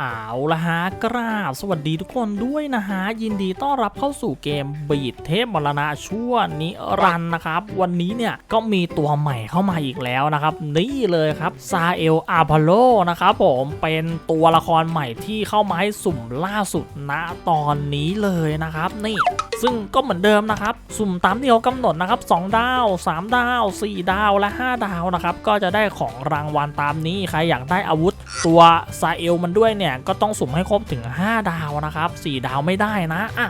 เอาละฮะกราบสวัสดีทุกคนด้วยนะฮะ ยินดีต้อนรับเข้าสู่เกมบีดเทพมรณะชั่วนิรันนะครับ วันนี้เนี่ยก็มีตัวใหม่เข้ามาอีกแล้วนะครับ นี่เลยครับซาเอลอาพาโลนะครับผมเป็นตัวละครใหม่ที่เข้ามาให้สุ่มล่าสุดณตอนนี้เลยนะครับ นี่ ซึ่งก็เหมือนเดิมนะครับ สุ่มตามที่เขากำหนดนะครับ2ดาว 3 ดาว 4 ดาวและ 5 ดาวนะครับก็จะได้ของรางวัลตามนี้ใครอยากได้อาวุธ ตัวซาเอลมันด้วยเนี่ยก็ต้องสุ่มให้ครบถึง 5 ดาวนะครับ4ดาวไม่ได้นะอะ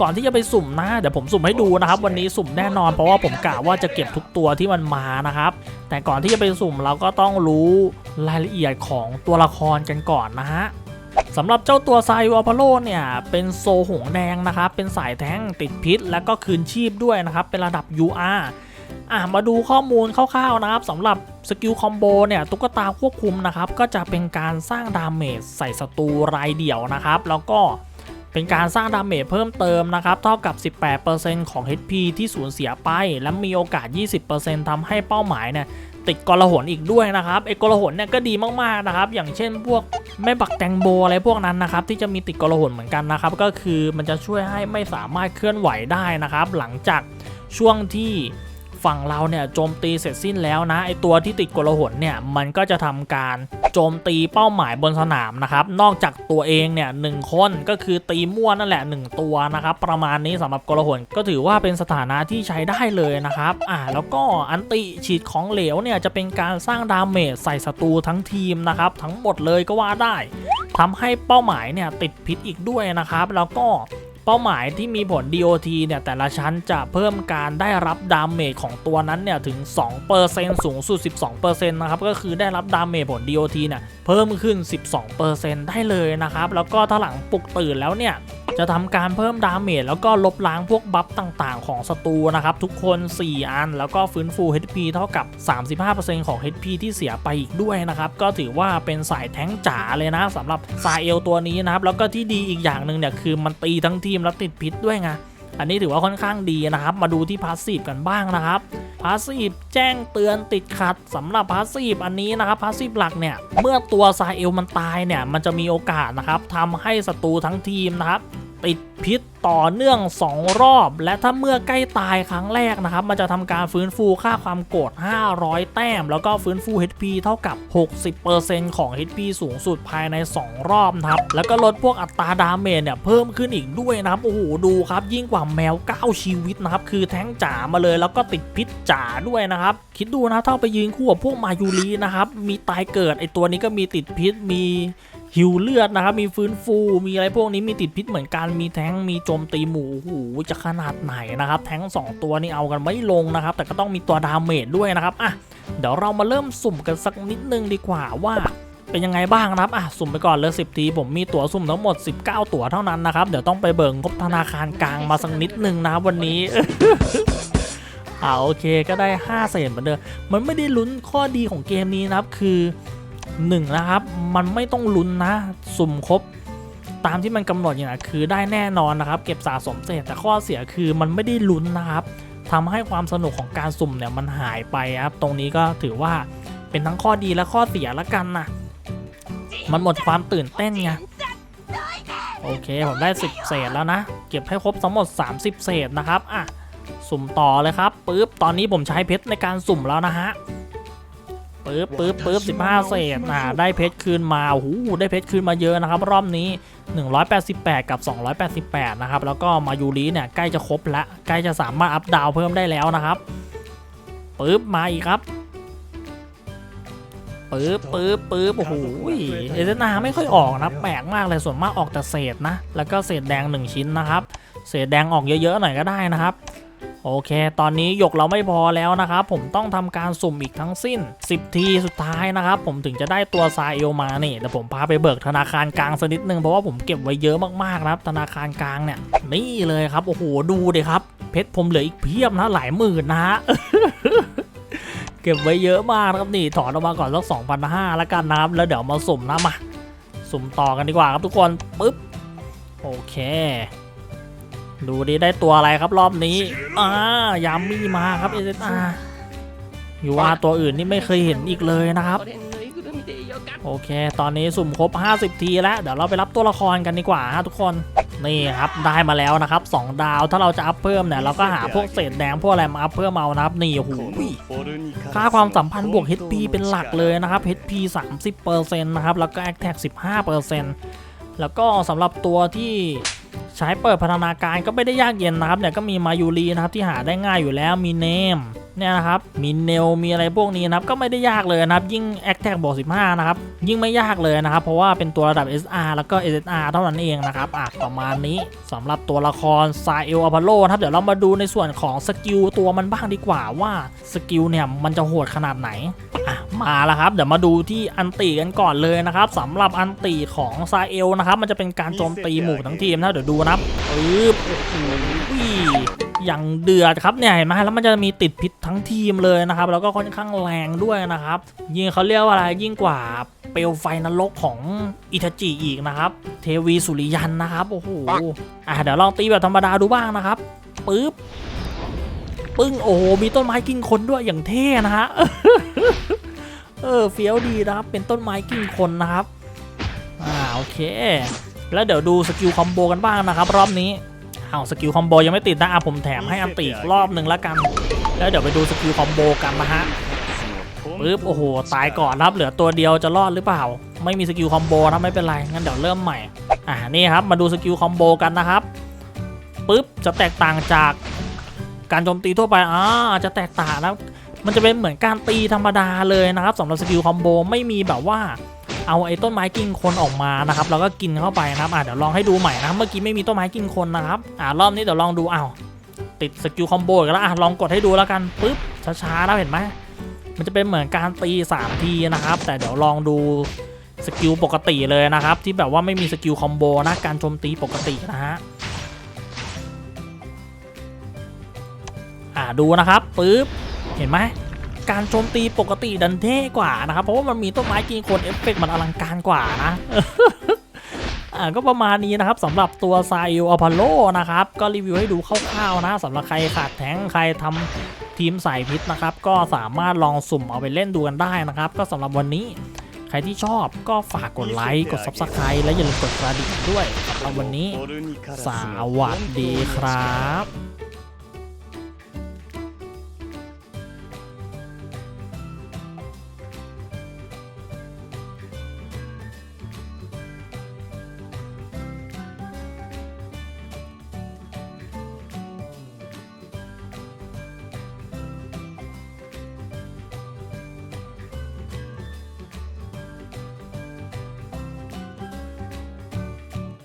ก่อนที่จะไปสุ่มนะ เดี๋ยวผมสุ่มให้ดูนะครับ วันนี้สุ่มแน่นอนเพราะว่าผมกะว่าจะเก็บทุกตัวที่มันมานะครับ แต่ก่อนที่จะไปสุ่มเราก็ต้องรู้รายละเอียดของตัวละครกันก่อนนะฮะ สำหรับเจ้าตัวไซวอพาโลเนี่ย เป็นโซหงแดงนะครับ เป็นสายแท้งติดพิษ และก็คืนชีพด้วยนะครับ เป็นระดับ UR อะมาดูข้อมูลคร่าวๆนะครับสำหรับสกิลคอมโบเนี่ยตุ๊กตาควบคุมนะครับ ก็จะเป็นการสร้างดาเมจใส่ศัตรูรายเดี่ยวนะครับ แล้วก็เป็นการสร้างดาเมจเพิ่มเติมนะครับ เท่ากับ 18%ของ HP ที่สูญเสียไป และมีโอกาส 20%ทำให้เป้าหมายเนี่ย ติดกลหนอีกด้วยนะครับไอ้กลหนเนี่ยก็ดีมากๆนะครับ อย่างเช่นพวกแม่บักแตงโบอะไรพวกนั้นนะครับ ที่จะมีติดกลหนเหมือนกันนะครับ ก็คือมันจะช่วยให้ไม่สามารถเคลื่อนไหวได้นะครับ หลังจากช่วงที่ ฝั่งเราเนี่ยโจมตีเสร็จสิ้นแล้วนะไอตัวที่ติดกลหนเนี่ยมันก็จะทำการโจมตีเป้าหมายบนสนามนะครับนอกจากตัวเองเนี่ยหนึ่งคนก็คือตีมั่วนั่นแหละหนึ่งตัวนะครับประมาณนี้สำหรับกลหนก็ถือว่าเป็นสถานะที่ใช้ได้เลยนะครับอ่าแล้วก็อันติฉีดของเหลวเนี่ยจะเป็นการสร้างดาเมจใส่ศัตรูทั้งทีมนะครับทั้งหมดเลยก็ว่าได้ทำให้เป้าหมายเนี่ยติดพิษอีกด้วยนะครับ แล้วก็ เป้าหมายที่มีผล DOT เนี่ยแต่ละชั้นจะเพิ่มการได้รับดาเมจของตัวนั้นเนี่ยถึง 2%สูงสุด 12%นะครับก็คือได้รับดาเมจผล DOT เนี่ยเพิ่มขึ้น 12%ได้เลยนะครับแล้วก็ถ้าหลังปลุกตื่นแล้วเนี่ย จะทำการเพิ่มดาเมจแล้วก็ลบล้างพวกบัฟต่างๆ ของศัตรูนะครับ ทุกคน 4 อัน แล้วก็ฟื้นฟู HP เท่ากับ 35%ของ HP ที่เสียไปอีกด้วยนะครับ ก็ถือว่าเป็นสายแท้งจ๋าเลยนะสำหรับซาเอลตัวนี้นะครับ แล้วก็ที่ดีอีกอย่างหนึ่งเนี่ยคือมันตีทั้งทีมแล้วติดพิษด้วยไงอันนี้ถือว่าค่อนข้างดีนะครับ มาดูที่พาสซีฟกันบ้างนะครับพาสซีฟแจ้งเตือนติดขัดสำหรับพาสซีฟอันนี้นะครับพาสซีฟหลักเนี่ย เมื่อตัวซาเอลมันตายเนี่ย มันจะมีโอกาสนะครับทำให้ศัตรูทั้งทีมนะครับ ติดพิษต่อเนื่อง 2 รอบ และถ้าเมื่อใกล้ตายครั้งแรกนะครับ มันจะทำการฟื้นฟูค่าความโกรธ 500 แต้ม แล้วก็ฟื้นฟู HP เท่ากับ 60%ของ HP สูงสุดภายใน 2 รอบนะครับ แล้วก็ลดพวกอัตราดาเมจเนี่ยเพิ่มขึ้นอีกด้วยนะครับ โอ้โห ดูครับ ยิ่งกว่าแมว 9 ชีวิตนะครับ คือแท้งจ๋ามาเลย แล้วก็ติดพิษจ๋าด้วยนะครับ คิดดูนะ ถ้าไปยืนคู่กับพวกมายูรีนะครับ มีตายเกิด ไอตัวนี้ก็มีติดพิษ มี หิวเลือดนะครับ มีฟื้นฟู มีอะไรพวกนี้มีติดพิษเหมือนกัน มีแท้งมีโจมตีหมูโอ้โหจะขนาดไหนนะครับ แท้ง2ตัวนี่เอากันไม่ลงนะครับ แต่ก็ต้องมีตัวดาเมจด้วยนะครับอะเดี๋ยวเรามาเริ่มสุ่มกันสักนิดนึงดีกว่าว่าเป็นยังไงบ้างนะครับ อะ สุ่มไปก่อนเลย 10 ที ผมมีตั๋วสุ่มทั้งหมด 19 ตั๋วเท่านั้นนะครับ เดี๋ยวต้องไปเบิกงบธนาคารกลางมาสักนิดนึงนะครับวันนี้อ่าโอเคก็ได้ 5 เศษเหมือนเดิม มันไม่ได้ลุ้นข้อดีของเกมนี้นะครับ คือ 1นะครับ มันไม่ต้องลุ้นนะ สุ่มครบ ตามที่มันกำหนดอย่างนะคือได้แน่นอนนะครับ เก็บสะสมเศษแต่ข้อเสียคือมันไม่ได้ลุ้นนะครับทำให้ความสนุกของการสุ่มเนี่ยมันหายไปครับ ตรงนี้ก็ถือว่าเป็นทั้งข้อดีและข้อเสียละกันนะมันหมดความตื่นเต้นไงโอเค ผมได้ 10 เศษแล้วนะ เก็บให้ครบทั้งหมด 30 เศษนะครับ อะ สุ่มต่อเลยครับ ปึ๊บ ตอนนี้ผมใช้เพชรในการสุ่มแล้วนะฮะ ปึ๊บปึ๊บปึ๊บ15เศษอ่าได้เพชรคืนมาโอ้โหได้เพชรคืนมาเยอะนะครับ รอบนี้ 188 กับ 288 นะครับ แล้วก็มายูริเนี่ยใกล้จะครบล้วใกล้จะสามารถอัพดาวเพิ่มได้แล้วนะครับปึ๊บมาอีกครับปึ๊บปึ๊บปึ๊บโอ้โหเอเดนาไม่ค่อยออกนะแปลกมากเลยส่วนมากออกแต่เศษนะ แล้วก็เศษแดง 1 ชิ้นนะครับ เศษแดงออกเยอะๆหน่อยก็ได้นะครับ โอเค ตอนนี้หยกเราไม่พอแล้วนะครับ ผมต้องทำการสุ่มอีกทั้งสิ้น 10 ทีสุดท้ายนะครับ ผมถึงจะได้ตัวซาเอลมานี่เดี๋ยวผมพาไปเบิกธนาคารกลางสักนิดนึงเพราะว่าผมเก็บไว้เยอะมากๆนะครับ ธนาคารกลางเนี่ยนี่เลยครับโอ้โหดูดิครับ เพชรผมเหลืออีกเพียบนะหลายหมื่นนะฮะเก็บไว้เยอะมากนะครับนี่ถอนออกมาก่อนสัก2,500แล้วกันนะครับแล้วเดี๋ยวมาสุ่มนะมาสุ่มต่อกันดีกว่าครับทุกคนปึ๊บโอเค ดูดีได้ตัวอะไรครับรอบนี้อ่ายามมี่มาครับเอเซนอาอยู่ว่าตัวอื่นนี่ไม่เคยเห็นอีกเลยนะครับ โอเค ตอนนี้สุ่มครบ 50 ทีแล้ว เดี๋ยวเราไปรับตัวละครกันดีกว่าฮะทุกคน นี่ครับได้มาแล้วนะครับ 2 ดาว ถ้าเราจะอัพเพิ่มเนี่ยเราก็หาพวกเศษแดงพวกอะไรมาอัพเพิ่มเอานะครับ นี่โอ้โหค่าความสัมพันธ์บวก HP เป็นหลักเลยนะครับ HP 30%นะครับ แล้วก็ Attack 15%แล้วก็สำหรับตัวที่ ใช้เปิดพัฒนาการก็ไม่ได้ยากเย็นนะครับเนี่ยก็มีมายูรีนะครับที่หาได้ง่ายอยู่แล้วมีเนมเนี่ยนะครับมีเนลมีอะไรพวกนี้นะครับก็ไม่ได้ยากเลยนะครับยิ่ง Attack บวก15 นะครับ ยิ่งไม่ยากเลยนะครับ เพราะว่าเป็นตัวระดับ SR แล้วก็ SSR เท่านั้นเองนะครับอะประมาณนี้สำหรับตัวละครซาเอลอพอลโลนะครับเดี๋ยวเรามาดูในส่วนของสกิลตัวมันบ้างดีกว่าว่าสกิลเนี่ยมันจะโหดขนาดไหน มาแล้วครับ เดี๋ยวมาดูที่อันติกันก่อนเลยนะครับสำหรับอันติของซาเอลนะครับ มันจะเป็นการโจมตีหมู่ทั้งทีมนะเดี๋ยวดูนะครับปึ๊บโอ้โหอย่างเดือดครับเนี่ยเห็นไหมแล้วมันจะมีติดพิษทั้งทีมเลยนะครับ แล้วก็ค่อนข้างแรงด้วยนะครับยิ่งเขาเรียกว่าอะไรยิ่งกว่าเปลวไฟนรกของอิทาจิอีกนะครับ เทวีสุริยันนะครับโอ้โหอะเดี๋ยวลองตีแบบธรรมดาดูบ้างนะครับปึ๊บปึ้งโอ้โหมีต้นไม้กินคนด้วยอย่างเท่นะฮะ เออเฟี้ยวดีนะครับ เป็นต้นไม้กิ่งคนนะครับ อ่าโอเค แล้วเดี๋ยวดูสกิลคอมโบกันบ้างนะครับรอบนี้เอาสกิลคอมโบยังไม่ติดนะอะผมแถมให้อันติอีกรอบหนึ่งแล้วกัน แล้วเดี๋ยวไปดูสกิลคอมโบกันนะฮะปึ๊บโอ้โหตายก่อนครับเหลือตัวเดียวจะรอดหรือเปล่า ไม่มีสกิลคอมโบนะไม่เป็นไรงั้นเดี๋ยวเริ่มใหม่อ่านี่ครับมาดูสกิลคอมโบกันนะครับปึ๊บจะแตกต่างจากการโจมตีทั่วไปอ่าจะแตกต่างนะ มันจะเป็นเหมือนการตีธรรมดาเลยนะครับสำหรับสกิลคอมโบไม่มีแบบว่าเอาไอ้ต้นไม้กินคนออกมานะครับแล้วก็กินเข้าไปนะครับอะเดี๋ยวลองให้ดูใหม่นะครับเมื่อกี้ไม่มีต้นไม้กินคนนะครับอ่ารอบนี้เดี๋ยวลองดูอ้าวติดสกิลคอมโบอีกแล้วอะลองกดให้ดูแล้วกันปึ๊บช้าๆนะเห็นไหมมันจะเป็นเหมือนการตี3ทีนะครับ แต่เดี๋ยวลองดูสกิลปกติเลยนะครับ ที่แบบว่าไม่มีสกิลคอมโบนะการโจมตีปกตินะฮะอ่าดูนะครับปึ๊บ เห็นไหมการโจมตีปกติดันเท่กว่านะครับ เพราะว่ามันมีต้นไม้กินคนเอฟเฟกต์มันอลังการกว่านะอ่าก็ประมาณนี้นะครับสำหรับตัวไซโออพอลโลนะครับ ก็รีวิวให้ดูคร่าวๆนะสำหรับใครขาดแทงใครทำทีมสายพิษนะครับ ก็สามารถลองสุ่มเอาไปเล่นดูกันได้นะครับ ก็สำหรับวันนี้ ใครที่ชอบก็ฝากกดไลค์กด Subscribe และอย่าลืมกดกระดิ่งด้วยสำหรับวันนี้ สวัสดีครับ